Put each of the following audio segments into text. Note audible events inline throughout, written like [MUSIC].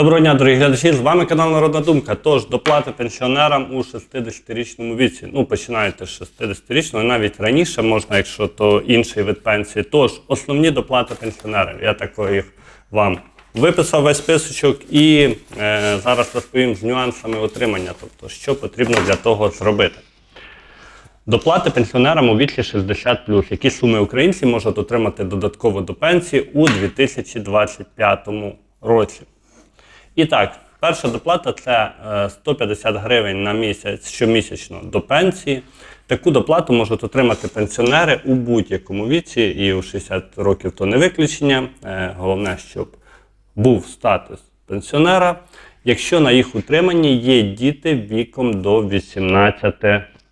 Доброго дня, дорогі глядачі! З вами канал Народна Думка. Тож доплати пенсіонерам у 60-річному віці. Ну, починаєте з 60-річного, навіть раніше можна, якщо то інший вид пенсії. Тож, основні доплати пенсіонерів. Я також вам виписав весь списочок і е, зараз розповім з нюансами отримання, тобто, що потрібно для того зробити. Доплати пенсіонерам у віці 60 які суми українці можуть отримати додатково до пенсії у 2025 році. І так, перша доплата це е, 150 гривень на місяць щомісячно до пенсії. Таку доплату можуть отримати пенсіонери у будь-якому віці, і у 60 років то не виключення. Е, Головне, щоб був статус пенсіонера, якщо на їх утриманні є діти віком до 18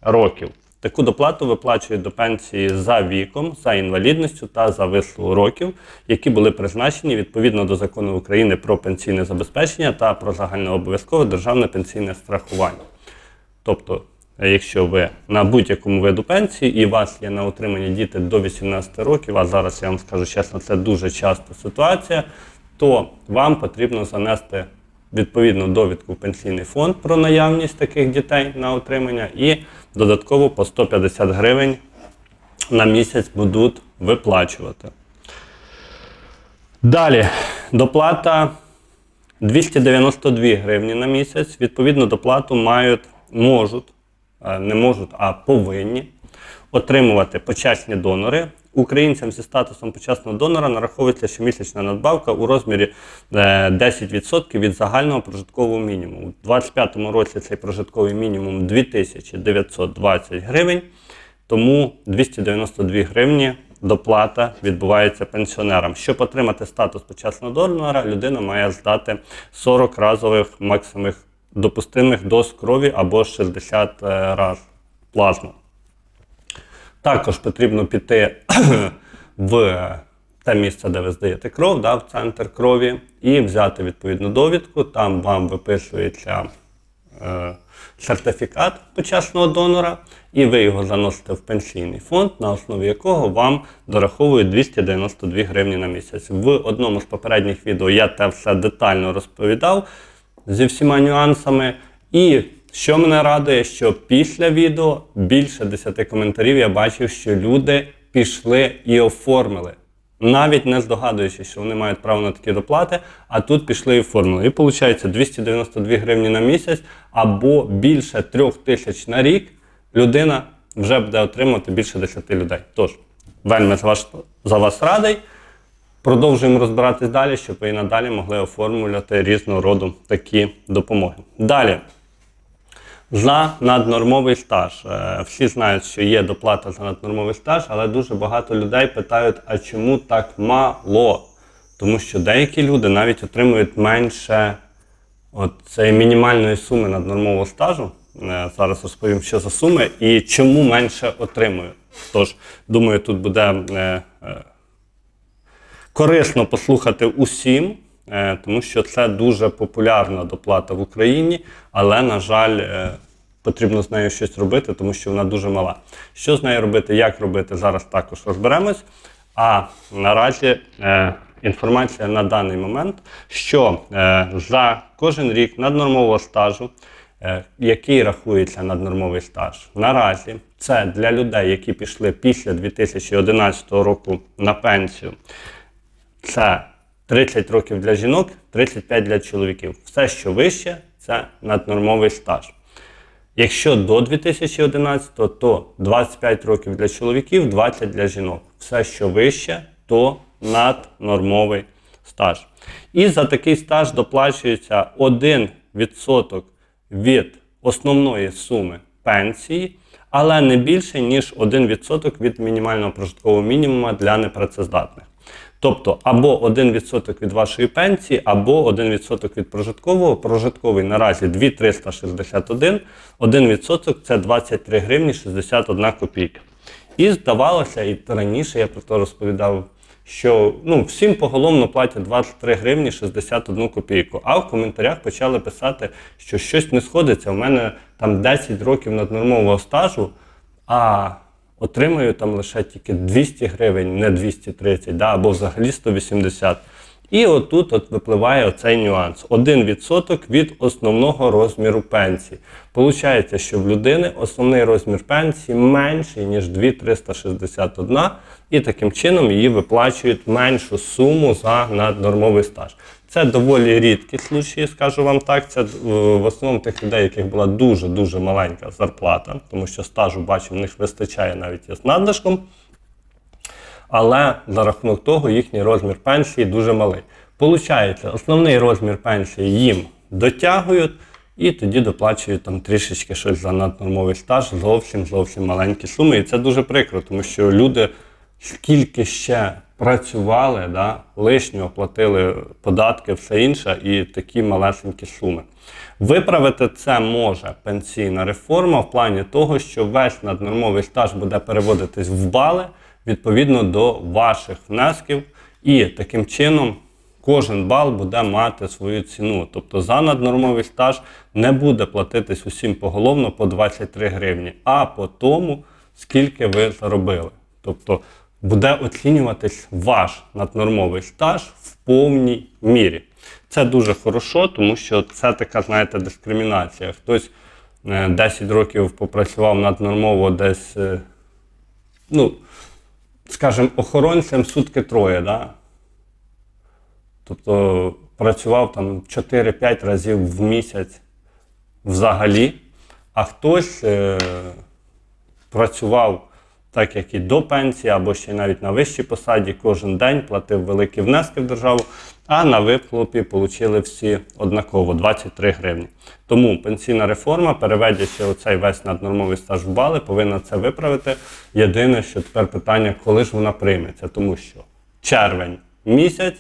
років. Таку доплату виплачують до пенсії за віком, за інвалідністю та за вислугу років, які були призначені відповідно до закону України про пенсійне забезпечення та про загальнообов'язкове державне пенсійне страхування. Тобто, е, якщо ви на будь-якому виду пенсії і у вас є на утриманні діти до 18 років, а зараз я вам скажу чесно, це дуже часта ситуація, то вам потрібно занести відповідну довідку в пенсійний фонд про наявність таких дітей на утримання і додатково по 150 гривень на місяць будуть виплачувати. Далі, доплата 292 гривні на місяць. Відповідно, доплату мають, можуть, е, не можуть, а повинні отримувати почесні донори. Українцям зі статусом почесного донора нараховується щомісячна надбавка у розмірі е, 10% від загального прожиткового мінімуму. У 2025 році цей прожитковий мінімум 2920 гривень, тому 292 гривні доплата відбувається пенсіонерам. Щоб отримати статус почесного донора, людина має здати 40 разових максимих допустимих доз крові або 60 е, раз плазму. Також потрібно піти [CLEARS THROAT] в те місце, де ви здаєте кров, да, в центр крові, і взяти відповідну довідку. Там вам виписується е, сертифікат почесного донора, і ви його заносите в пенсійний фонд, на основі якого вам дораховують 292 гривні на місяць. В одному з попередніх відео я те все детально розповідав зі всіма нюансами. І що мене радує, що після відео більше 10 коментарів я бачив, що люди пішли і оформили. Навіть не здогадуючись, що вони мають право на такі доплати, а тут пішли і оформили. І виходить 292 гривні на місяць або більше 3 тисяч на рік людина вже буде отримувати більше 10 людей. Тож, вельми за вас, за вас радий. Продовжуємо розбиратись далі, щоб ви і надалі могли оформлювати різного роду такі допомоги. Далі. За наднормовий стаж. Е, Всі знають, що є доплата за наднормовий стаж, але дуже багато людей питають, а чому так мало? Тому що деякі люди навіть отримують менше цієї мінімальної суми наднормового стажу. Е, Зараз розповім, що за суми і чому менше отримують. Тож, думаю, тут буде е, корисно послухати усім, тому що це дуже популярна доплата в Україні, але, на жаль, е, потрібно з нею щось робити, тому що вона дуже мала. Що з нею робити, як робити, зараз також розберемось. А наразі е, інформація на даний момент, що е, за кожен рік наднормового стажу, е, який рахується наднормовий стаж, наразі це для людей, які пішли після 2011 року на пенсію. Це 30 років для жінок, 35 для чоловіків. Все, що вище, це наднормовий стаж. Якщо до 2011, то 25 років для чоловіків, 20 для жінок. Все, що вище, то наднормовий стаж. І за такий стаж доплачується 1% від основної суми пенсії, але не більше, ніж 1% від мінімального прожиткового мінімуму для непрацездатних. Тобто або 1% від вашої пенсії, або 1% від прожиткового. Прожитковий наразі 2,361, 1% це 23 гривні 61 копійка. І здавалося, і раніше я про це розповідав, що ну, всім поголовно платять 23 гривні 61 копійку. А в коментарях почали писати, що щось не сходиться. У мене там 10 років наднормового стажу, а отримую там лише тільки 200 гривень, не 230, да, або взагалі 180. І отут от випливає оцей нюанс: 1% від основного розміру пенсії. Получається, що в людини основний розмір пенсії менший, ніж 2,361, і таким чином її виплачують меншу суму за наднормовий стаж. Це доволі рідкі случаї, скажу вам так. Це е, в основному тих людей, яких була дуже-дуже маленька зарплата, тому що стажу бачу, в них вистачає навіть із надлишком але за рахунок того їхній розмір пенсії дуже малий. Получається, основний розмір пенсії їм дотягують і тоді доплачують там трішечки щось за наднормовий стаж, зовсім зовсім маленькі суми. І це дуже прикро, тому що люди скільки ще працювали, да, лишнього платили податки, все інше, і такі малесенькі суми. Виправити це може пенсійна реформа в плані того, що весь наднормовий стаж буде переводитись в бали відповідно до ваших внесків, і таким чином кожен бал буде мати свою ціну. Тобто за наднормовий стаж не буде платитись усім поголовно по 23 гривні, а по тому, скільки ви заробили. Тобто буде оцінюватись ваш наднормовий стаж в повній мірі. Це дуже хорошо, тому що це така, знаєте, дискримінація. Хтось е, 10 років попрацював наднормово десь, е, ну, скажімо, охоронцем сутки троє, да? тобто працював там 4-5 разів в місяць взагалі, а хтось е, працював так, як і до пенсії, або ще навіть на вищій посаді, кожен день платив великі внески в державу, а на вихлопі отримали всі однаково 23 гривні. Тому пенсійна реформа, переведячи оцей весь наднормовий стаж в бали, повинна це виправити. Єдине, що тепер питання, коли ж вона прийметься, тому що червень місяць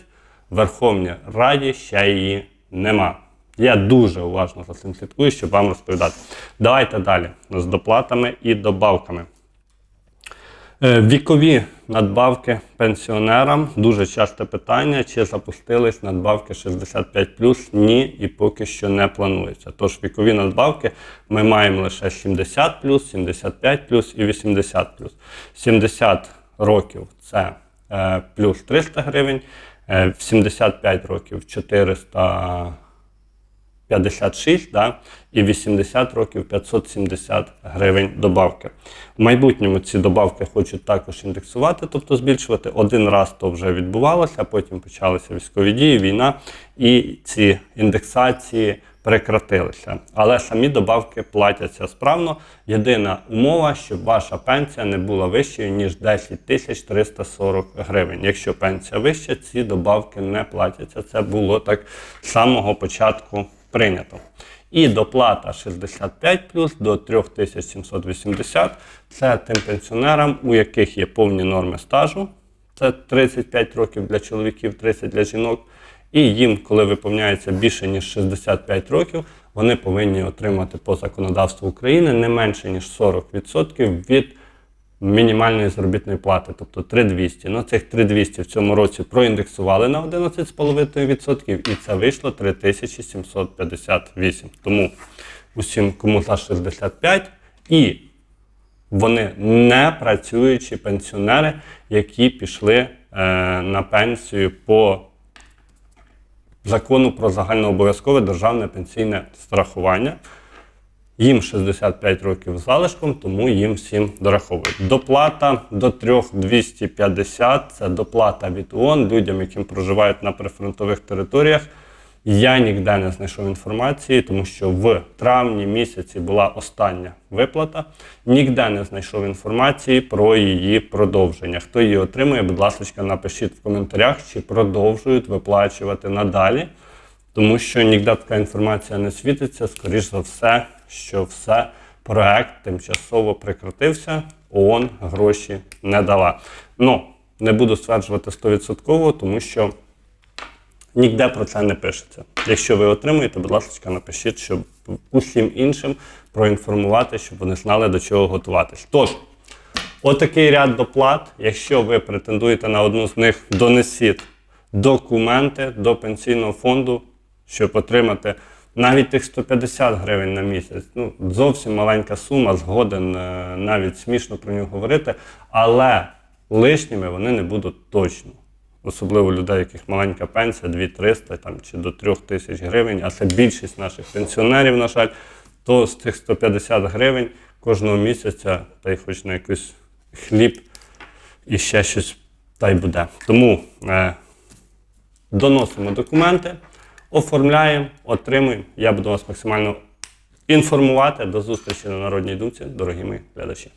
в Верховній Раді ще її нема. Я дуже уважно за цим слідкую, щоб вам розповідати. Давайте далі з доплатами і добавками. Е, Вікові надбавки пенсіонерам. Дуже часте питання, чи запустились надбавки 65 Ні, і поки що не планується. Тож вікові надбавки ми маємо лише 70 75 і 80 70 років це е, плюс 300 гривень, е, 75 років 400 56 да, і 80 років 570 гривень добавки. В майбутньому ці добавки хочуть також індексувати, тобто збільшувати. Один раз то вже відбувалося, а потім почалися військові дії, війна, і ці індексації прекратилися. Але самі добавки платяться справно. Єдина умова, щоб ваша пенсія не була вищою, ніж 10 тисяч 340 гривень. Якщо пенсія вища, ці добавки не платяться. Це було так з самого початку прийнято. І доплата 65 до 3780 це тим пенсіонерам, у яких є повні норми стажу. Це 35 років для чоловіків, 30 для жінок. І їм, коли виповняється більше ніж 65 років, вони повинні отримати по законодавству України не менше ніж 40% від мінімальної заробітної плати, тобто 3200. Ну, цих 3200 в цьому році проіндексували на 11,5% і це вийшло 3758. Тому усім, кому за 65 і вони не працюючі пенсіонери, які пішли е, на пенсію по закону про загальнообов'язкове державне пенсійне страхування. Їм 65 років залишком, тому їм всім дораховують. Доплата до 3250 це доплата від ООН людям, які проживають на прифронтових територіях. Я ніде не знайшов інформації, тому що в травні місяці була остання виплата. Ніде не знайшов інформації про її продовження. Хто її отримує, будь ласка, напишіть в коментарях, чи продовжують виплачувати надалі, тому що ніде така інформація не світиться, скоріш за все, що все, проект тимчасово прекратився, ООН гроші не дала. Ну, не буду стверджувати 100%, тому що. Ніде про це не пишеться. Якщо ви отримуєте, будь ласка, напишіть, щоб усім іншим проінформувати, щоб вони знали, до чого готуватись. Тож, отакий ряд доплат. Якщо ви претендуєте на одну з них, донесіть документи до пенсійного фонду, щоб отримати навіть тих 150 гривень на місяць. Ну, зовсім маленька сума, згоден е, навіть смішно про нього говорити, але лишніми вони не будуть точно. особливо людей, яких маленька пенсія, 2-300 там, чи до 3 тисяч гривень, а це більшість наших пенсіонерів, на жаль, то з тих 150 гривень кожного місяця, та й хоч на якийсь хліб і ще щось та й буде. Тому е, доносимо документи, оформляємо, отримуємо. Я буду вас максимально інформувати. До зустрічі на Народній думці, дорогі мої глядачі.